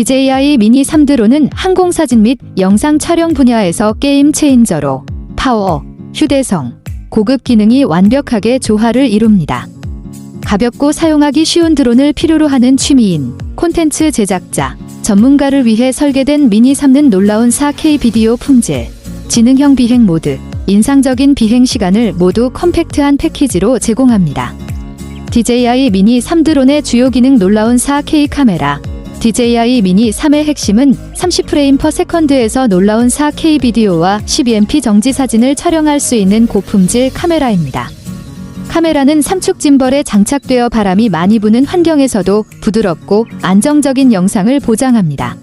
DJI 미니 3드론은 항공사진 및 영상 촬영 분야에서 게임 체인저로 파워, 휴대성, 고급 기능이 완벽하게 조화를 이룹니다. 가볍고 사용하기 쉬운 드론을 필요로 하는 취미인, 콘텐츠 제작자, 전문가를 위해 설계된 미니 3는 놀라운 4K 비디오 품질, 지능형 비행 모드, 인상적인 비행 시간을 모두 컴팩트한 패키지로 제공합니다. DJI 미니 3 드론의 주요 기능 놀라운 4K 카메라, DJI 미니 3의 핵심은 30프레임 퍼 세컨드에서 놀라운 4K 비디오와 12MP 정지 사진을 촬영할 수 있는 고품질 카메라입니다. 카메라는 삼축 짐벌에 장착되어 바람이 많이 부는 환경에서도 부드럽고 안정적인 영상을 보장합니다.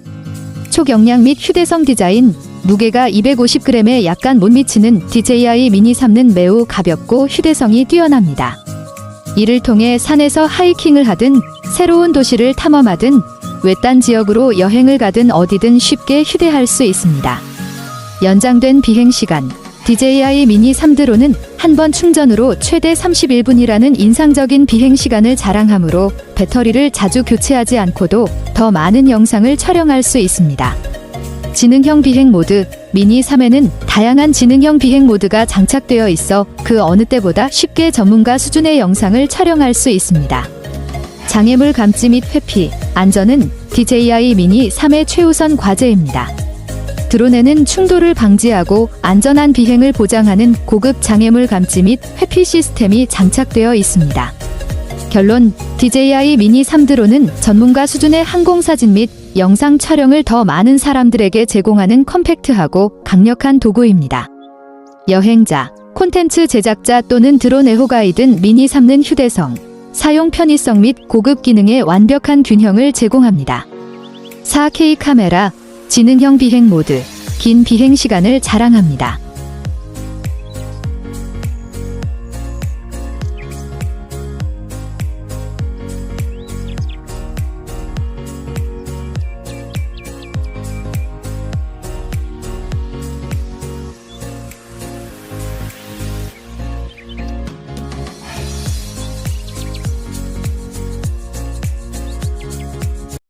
초경량 및 휴대성 디자인, 무게가 250g에 약간 못 미치는 DJI 미니 3는 매우 가볍고 휴대성이 뛰어납니다. 이를 통해 산에서 하이킹을 하든 새로운 도시를 탐험하든 외딴 지역으로 여행을 가든 어디든 쉽게 휴대할 수 있습니다. 연장된 비행 시간 DJI 미니 3드론은 한 번 충전으로 최대 31분이라는 인상적인 비행 시간을 자랑하므로 배터리를 자주 교체하지 않고도 더 많은 영상을 촬영할 수 있습니다. 지능형 비행 모드 미니 3에는 다양한 지능형 비행 모드가 장착되어 있어 그 어느 때보다 쉽게 전문가 수준의 영상을 촬영할 수 있습니다. 장애물 감지 및 회피, 안전은 DJI 미니 3의 최우선 과제입니다. 드론에는 충돌을 방지하고 안전한 비행을 보장하는 고급 장애물 감지 및 회피 시스템이 장착되어 있습니다. 결론 DJI 미니 3 드론은 전문가 수준의 항공사진 및 영상 촬영을 더 많은 사람들에게 제공하는 컴팩트하고 강력한 도구입니다. 여행자, 콘텐츠 제작자 또는 드론 애호가이든 미니 3는 휴대성, 사용 편의성 및 고급 기능의 완벽한 균형을 제공합니다. 4K 카메라, 지능형 비행 모드, 긴 비행 시간을 자랑합니다.